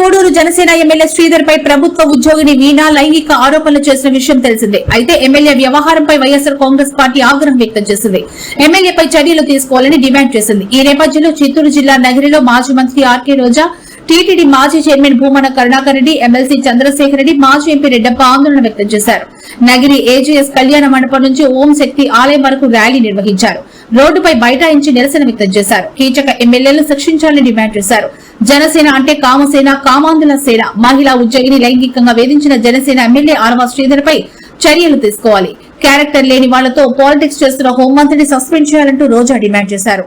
Koduru Janasena MLA Sridhar పై ప్రభుత్వ ఉద్యోగిని వీణా లైంగిక ఆరోపణలు చేసిన విషయం తెలిసిందే. అయితే ఎమ్మెల్యే వ్యవహారంపై వైఎస్సార్ కాంగ్రెస్ పార్టీ ఆగ్రహం వ్యక్తం చేసింది. ఎమ్మెల్యేపై చర్యలు తీసుకోవాలని డిమాండ్ చేసింది. ఈ నేపథ్యంలో చిత్తూరు జిల్లా నగరిలో మాజీ మంత్రి ఆర్కే రోజా టీటీడీ మాజీ చైర్మన్ భూమన కరుణాకర్ రెడ్డి ఎమ్మెల్సీ చంద్రశేఖర్ రెడ్డి మాజీ ఎంపీ రెడ్డప్ప ఆందోళన వ్యక్తం చేశారు. నగిరి ఏజీఎస్ కళ్యాణ మండపం నుంచి ఓం శక్తి ఆలయం వరకు ర్యాలీ నిర్వహించారు. రోడ్డుపై బైఠాయించి నిరసన వ్యక్తం చేశారు. కీచక ఎమ్మెల్యేలు శిక్షించాలని డిమాండ్ చేశారు. జనసేన అంటే కామసేన కామాంధుల సేన మహిళా ఉద్యోగిని లైంగికంగా వేధించిన జనసేన ఎమ్మెల్యే ఆరవ శ్రీధర్పై చర్యలు తీసుకోవాలి. క్యారెక్టర్ లేని వాళ్ళతో పాలిటిక్స్ చేస్తున్న హోంమంత్రిని సస్పెండ్ చేయాలంటూ రోజా డిమాండ్ చేశారు.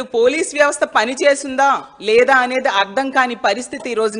అసలు పోలీస్ వ్యవస్థ పనిచేసిందా లేదా అనేది అర్థం కాని పరిస్థితి ఈ రోజు